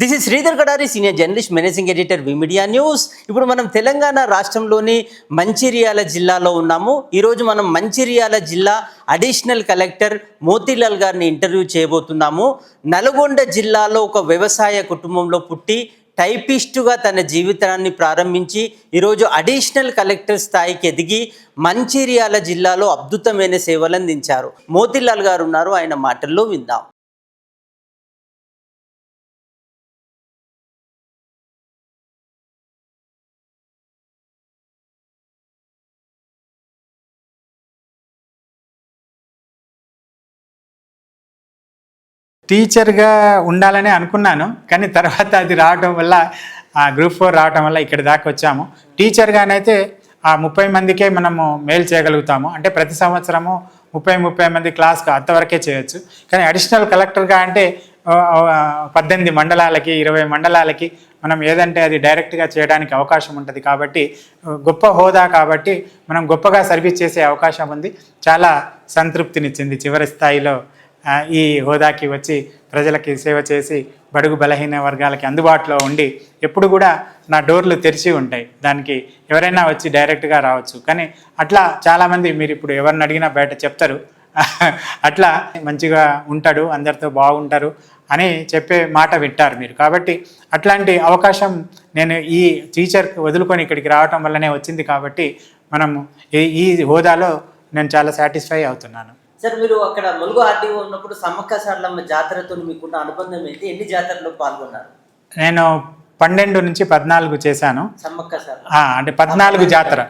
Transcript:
This is Sridhar Kadari senior journalist managing editor V media news ఇప్పుడు మనం తెలంగాణ రాష్ట్రంలోని మంచిర్యాల జిల్లాలో ఉన్నాము. ఈరోజు మనం మంచిర్యాల జిల్లా అడిషనల్ కలెక్టర్ మోతీలాల్ గారిని ఇంటర్వ్యూ చేయబోతున్నాము. నల్గొండ జిల్లాలో ఒక వ్యవసాయ కుటుంబంలో పుట్టి టైపిస్టుగా తన జీవితాన్ని ప్రారంభించి ఈరోజు అడిషనల్ కలెక్టర్ స్థాయికి ఎదిగి మంచిర్యాల జిల్లాలో అద్భుతమైన సేవలు అందించారు. మోతీలాల్ గారు ఉన్నారు ఆయన మాటల్లో విందాం. టీచర్గా ఉండాలని అనుకున్నాను కానీ తర్వాత అది రావడం వల్ల ఆ గ్రూప్ ఫోర్ రావడం వల్ల ఇక్కడి దాకా వచ్చాము. టీచర్గానైతే ఆ ముప్పై మందికే మనము మేలు చేయగలుగుతాము. అంటే ప్రతి సంవత్సరము ముప్పై ముప్పై మంది క్లాస్కి అంతవరకే చేయొచ్చు. కానీ అడిషనల్ కలెక్టర్గా అంటే పద్దెనిమిది మండలాలకి ఇరవై మండలాలకి మనం ఏదంటే అది డైరెక్ట్గా చేయడానికి అవకాశం ఉంటుంది కాబట్టి గొప్ప హోదా కాబట్టి మనం గొప్పగా సర్వీస్ చేసే అవకాశం ఉంది. చాలా సంతృప్తినిచ్చింది చివరి స్థాయిలో ఈ హోదాకి వచ్చి ప్రజలకి సేవ చేసి బడుగు బలహీన వర్గాలకి అందుబాటులో ఉండి ఎప్పుడు కూడా నా డోర్లు తెరిచి ఉంటాయి. దానికి ఎవరైనా వచ్చి డైరెక్ట్గా రావచ్చు. కానీ అట్లా చాలామంది మీరు ఇప్పుడు ఎవరిని అడిగినా బయట చెప్తారు. అట్లా మంచిగా ఉంటాడు అందరితో బాగుంటారు అని చెప్పే మాట వింటారు మీరు. కాబట్టి అట్లాంటి అవకాశం నేను ఈ టీచర్ వదులుకొని ఇక్కడికి రావటం వల్లనే వచ్చింది కాబట్టి మనము ఈ ఈ హోదాలో నేను చాలా సాటిస్ఫై అవుతున్నాను. సార్ మీరు అక్కడ ములుగు ఆర్టీఓ ఉన్నప్పుడు సమ్మక్క సార్లమ్మ జాతరతో మీకున్న అనుబంధం ఏంటి? ఎన్ని జాతరలో పాల్గొన్నారు? నేను పన్నెండు నుంచి పద్నాలుగు చేశాను. సమ్మక్క సార్. అంటే పద్నాలుగు జాతర.